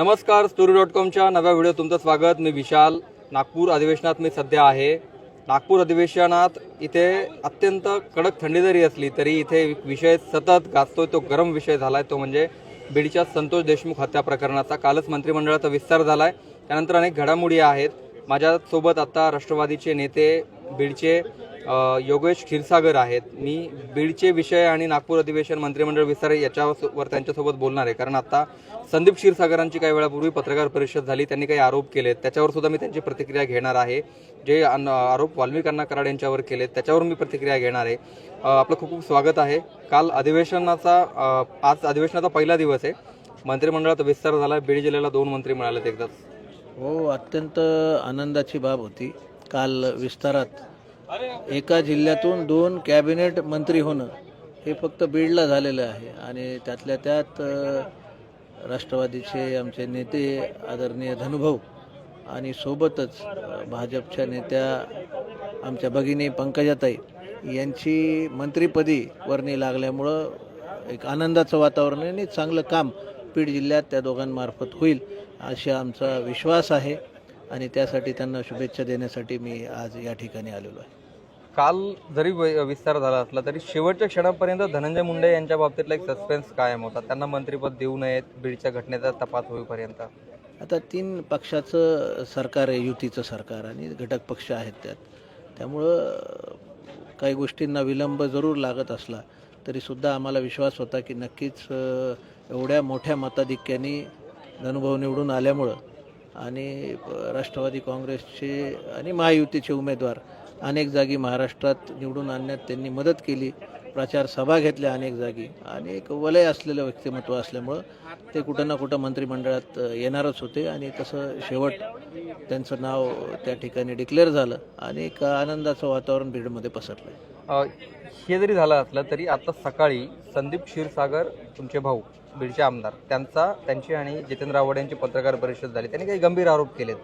नमस्कार story dot कॉमच्या नव्या व्हिडिओ तुमचं स्वागत. मी विशाल. नागपूर अधिवेशनात मी सध्या आहे. नागपूर अधिवेशनात इथे अत्यंत कडक थंडी जरी असली तरी इथे एक विषय सतत गाजतोय. तो गरम विषय झाला आहे तो म्हणजे बीडच्या संतोष देशमुख हत्या प्रकरणाचा. कालच मंत्रिमंडळाचा विस्तार झाला आहे त्यानंतर अनेक घडामोडी आहेत. माझ्यासोबत आता राष्ट्रवादीचे नेते बीडचे योगेश क्षीरसागर आहेत. मी बीडचे विषय आणि नागपूर अधिवेशन मंत्रिमंडळ विस्तार याच्यावर त्यांच्यासोबत बोलणार आहे. कारण आता संदीप क्षीरसागरांची काही वेळापूर्वी पत्रकार परिषद झाली. त्यांनी काही आरोप केलेत. त्याच्यावर सुद्धा मी त्यांची प्रतिक्रिया घेणार आहे. जे अन- आरोप वाल्मिकांना कराड यांच्यावर केलेत त्याच्यावर मी प्रतिक्रिया घेणार आहे. आपलं खूप खूप स्वागत आहे. काल अधिवेशनाचा आज अधिवेशनाचा पहिला दिवस आहे. मंत्रिमंडळात विस्तार झाला. बीड जिल्ह्याला दोन मंत्री मिळालेत एकदाच. हो अत्यंत आनंदाची बाब होती. काल विस्तारात एका जिल्ह्यातून दोन कॅबिनेट मंत्री होणं हे फक्त बीडला झालेलं आहे. आणि त्यातल्या त्यात राष्ट्रवादीचे आमचे नेते आदरणीय धनुभाऊ आणि सोबतच भाजपच्या नेत्या आमच्या भगिनी पंकजाताई यांची मंत्रिपदी वर्णी लागल्यामुळं एक आनंदाचं वातावरण आहे आणि चांगलं काम बीड जिल्ह्यात त्या दोघांमार्फत होईल असा आमचा विश्वास आहे. आणि त्यासाठी त्यांना शुभेच्छा देण्यासाठी मी आज या ठिकाणी आलेलो आहे. काल जरी विस्तार झाला असला तरी शेवटच्या क्षणापर्यंत धनंजय मुंडे यांच्या बाबतीतला एक सस्पेन्स कायम होता. त्यांना मंत्रिपद देऊ नयेत बीडच्या घटनेचा तपास होईपर्यंत. आता तीन पक्षाचं सरकार आहे युतीचं सरकार आणि घटक पक्ष आहेत त्यात. त्यामुळं काही गोष्टींना विलंब जरूर लागत असला तरीसुद्धा आम्हाला विश्वास होता की नक्कीच एवढ्या मोठ्या मताधिक्याने धनुभाव निवडून आल्यामुळं आणि राष्ट्रवादी काँग्रेसचे आणि महायुतीचे उमेदवार अनेक जागी महाराष्ट्रात निवडून आणण्यात त्यांनी मदत केली. प्रचार सभा घेतल्या अनेक जागी. आणि एक वलय असलेलं व्यक्तिमत्व असल्यामुळं ते कुठं ना कुठं मंत्रिमंडळात येणारच होते. आणि तसं शेवट त्यांचं नाव त्या ठिकाणी डिक्लेअर झालं. आणि एक आनंदाचं वातावरण बीडमध्ये पसरलं हे जरी झालं असलं तरी आता सकाळी संदीप क्षीरसागर तुमचे भाऊ बीडचे आमदार त्यांचा त्यांची आणि जितेंद्र आव्हाड यांची पत्रकार परिषद झाली. त्यांनी काही गंभीर आरोप केलेत.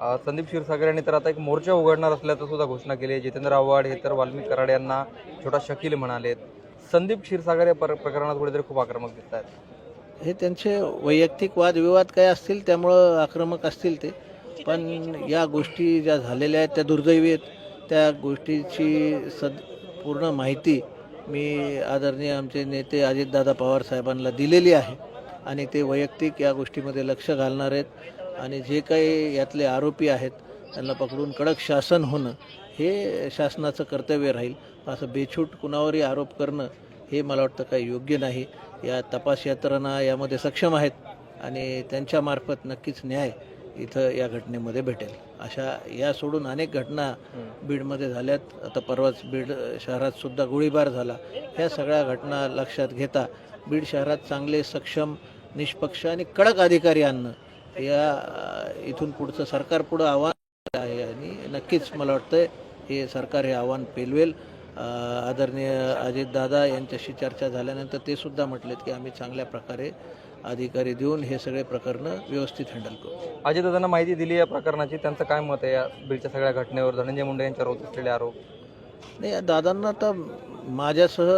संदीप क्षीरसागर यांनी तर आता एक मोर्चा उघडणार असल्याचं सुद्धा घोषणा केली आहे. जितेंद्र आव्हाड हे तर वाल्मिक कराड यांना छोटा शकील म्हणालेत. संदीप क्षीरसागर या प्रकरणात कुठेतरी खूप आक्रमक दिसत आहेत हे त्यांचे वैयक्तिक वादविवाद काय असतील त्यामुळं आक्रमक असतील ते. पण या गोष्टी ज्या झालेल्या आहेत त्या दुर्दैवी आहेत. त्या गोष्टीची सद पूर्ण माहिती मी आदरणीय आमचे नेते अजितदादा पवार साहेबांना दिलेली आहे. आणि ते वैयक्तिक या गोष्टीमध्ये लक्ष घालणार आहेत. आणि जे काही यातले आरोपी आहेत त्यांना पकडून कडक शासन होणं हे शासनाचं कर्तव्य राहील. असं बेछूट कुणावरही आरोप करणं हे मला वाटतं काही योग्य नाही. या तपास यंत्रणा यामध्ये सक्षम आहेत आणि त्यांच्यामार्फत नक्कीच न्याय इथं या घटनेमध्ये भेटेल. अशा या सोडून अनेक घटना बीडमध्ये झाल्यात. आता परवाच बीड शहरात सुद्धा गोळीबार झाला. ह्या सगळ्या घटना लक्षात घेता बीड शहरात चांगले सक्षम निष्पक्ष आणि कडक अधिकारी आणणं या इथून पुढचं सरकार पुढं आव्हान आहे आणि नक्कीच मला वाटतं हे सरकार हे आव्हान पेलवेल. आदरणीय अजितदादा यांच्याशी चर्चा झाल्यानंतर ते सुद्धा म्हटलेत की आम्ही चांगल्या प्रकारे अधिकारी देऊन हे सगळे प्रकरणं व्यवस्थित हँडल करू. अजितदादांना माहिती दिली या प्रकरणाची. त्यांचं काय मत आहे या बीडच्या सगळ्या घटनेवर? धनंजय मुंडे यांच्यावर होत असलेले आरोप. नाही या दादांना तर माझ्यासह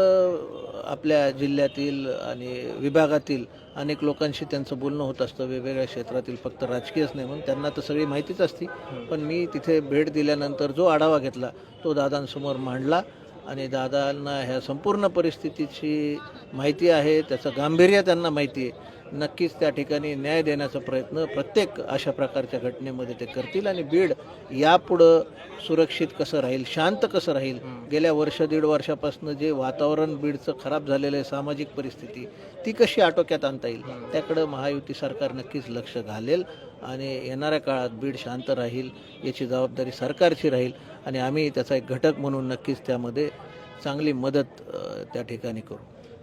आपल्या जिल्ह्यातील आणि विभागातील अनेक लोकांशी त्यांचं बोलणं होत असतं. वेगवेगळ्या क्षेत्रातील फक्त राजकीयच नाही म्हणून त्यांना तर सगळी माहितीच असती. पण मी तिथे भेट दिल्यानंतर जो आढावा घेतला तो दादांसमोर मांडला आणि दादांना ह्या संपूर्ण परिस्थितीची माहिती आहे त्याचं गांभीर्य त्यांना माहिती आहे. नक्कीच त्या ठिकाणी न्याय देण्याचा प्रयत्न प्रत्येक अशा प्रकारच्या घटनेमध्ये ते करतील आणि बीड यापुढं सुरक्षित कसं राहील शांत कसं राहील? गेल्या वर्ष दीड वर्षापासून जे वातावरण बीडचं खराब झालेलं आहे सामाजिक परिस्थिती ती कशी आटोक्यात आणता येईल? त्याकडं महायुती सरकार नक्कीच लक्ष घालेल आणि येणाऱ्या काळात बीड शांत राहील याची जबाबदारी सरकारची राहील आणि आम्ही त्याचा एक घटक म्हणून नक्कीच त्यामध्ये चांगली मदत त्या ठिकाणी करू.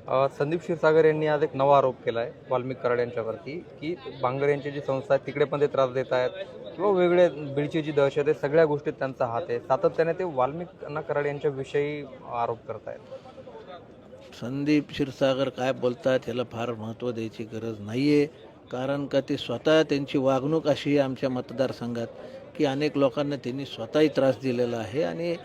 संदीप क्षीरसागर यांनी आज एक नवा आरोप केला आहे वाल्मिक कराड यांच्यावरती की बांगर यांची जी संस्था आहे तिकडे पण ते त्रास देत आहेत किंवा वेगळे बीडची जी दहशत आहे सगळ्या गोष्टीत त्यांचा हात आहे. सातत्याने ते वाल्मिक कराड यांच्याविषयी आरोप करत आहेत संदीप क्षीरसागर काय बोलतात याला फार महत्त्व द्यायची गरज नाही आहे कारण का ते स्वतः त्यांची वागणूक अशी आहे आमच्या मतदारसंघात की अनेक लोकांना त्यांनी स्वतःही त्रास दिलेला आहे आणि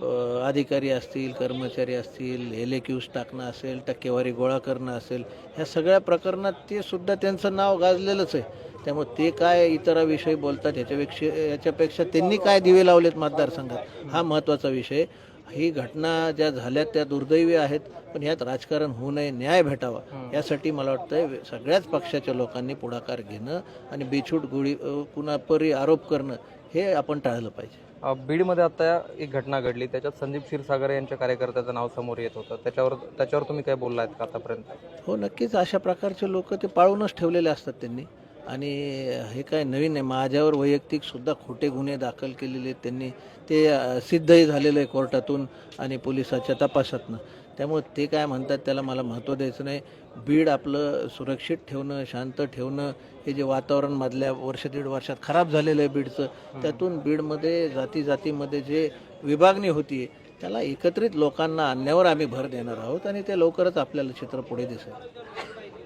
अधिकारी असतील कर्मचारी असतील एल ए क्यूज टाकणं असेल टक्केवारी गोळा करणं असेल ह्या सगळ्या प्रकरणात ते सुद्धा त्यांचं नाव गाजलेलंच आहे. त्यामुळे ते काय इतराविषयी बोलतात ह्याच्यापेक्षा याच्यापेक्षा त्यांनी काय दिवे लावलेत मतदारसंघात? हा महत्त्वाचा विषय. ही घटना ज्या झाल्या त्या दुर्दैवी आहेत पण यात राजकारण होऊ नये न्याय भेटावा. यासाठी मला वाटतं सगळ्याच पक्षाच्या लोकांनी पुढाकार घेणं आणि बेछूट गोळी कुणापरी आरोप करणं हे आपण टाळलं पाहिजे. बीडमध्ये आता एक घटना घडली. त्याच्यात संदीप क्षीरसागर यांच्या कार्यकर्त्याचं नाव समोर येत होतं. त्याच्यावर त्याच्यावर तुम्ही काय बोलला आहेत का आतापर्यंत? हो नक्कीच. अशा प्रकारचे लोक ते पाळूनच ठेवलेले असतात त्यांनी. आणि हे काय नवीन आहे. माझ्यावर वैयक्तिक सुद्धा खोटे गुन्हे दाखल केलेले आहेत त्यांनी. ते सिद्धही झालेलं आहे कोर्टातून आणि पोलिसाच्या तपासातनं. त्यामुळे ते काय म्हणतात त्याला मला महत्त्व द्यायचं नाही. बीड आपलं सुरक्षित ठेवणं शांत ठेवणं हे जे वातावरण मधल्या वर्ष दीड वर्षात खराब झालेलं आहे बीडचं त्यातून बीडमध्ये जाती जातीमध्ये जे विभागणी होती त्याला एकत्रित लोकांना आणण्यावर आम्ही भर देणार आहोत आणि ते लवकरच आपल्याला चित्र पुढे दिसेल.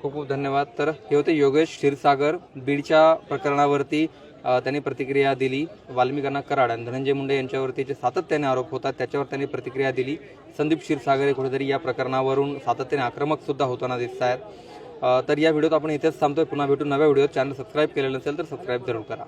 खूप खूप धन्यवाद. तर हे होते योगेश क्षीरसागर बीडच्या प्रकरणावरती त्यांनी प्रतिक्रिया दिली. वाल्मिकांना कराड आणि धनंजय मुंडे यांच्यावरती जे सातत्याने आरोप होतात त्याच्यावर त्यांनी प्रतिक्रिया दिली. संदीप क्षीरसागर हे कुठेतरी या प्रकरणावरून सातत्याने आक्रमक सुद्धा होताना दिसत आहेत. तर या व्हिडिओत आपण इथेच थांबतोय. पुन्हा भेटू नव्या व्हिडिओ चॅनल सबस्क्राईब केलेलं नसेल तर सबस्क्राईब जरूर करा.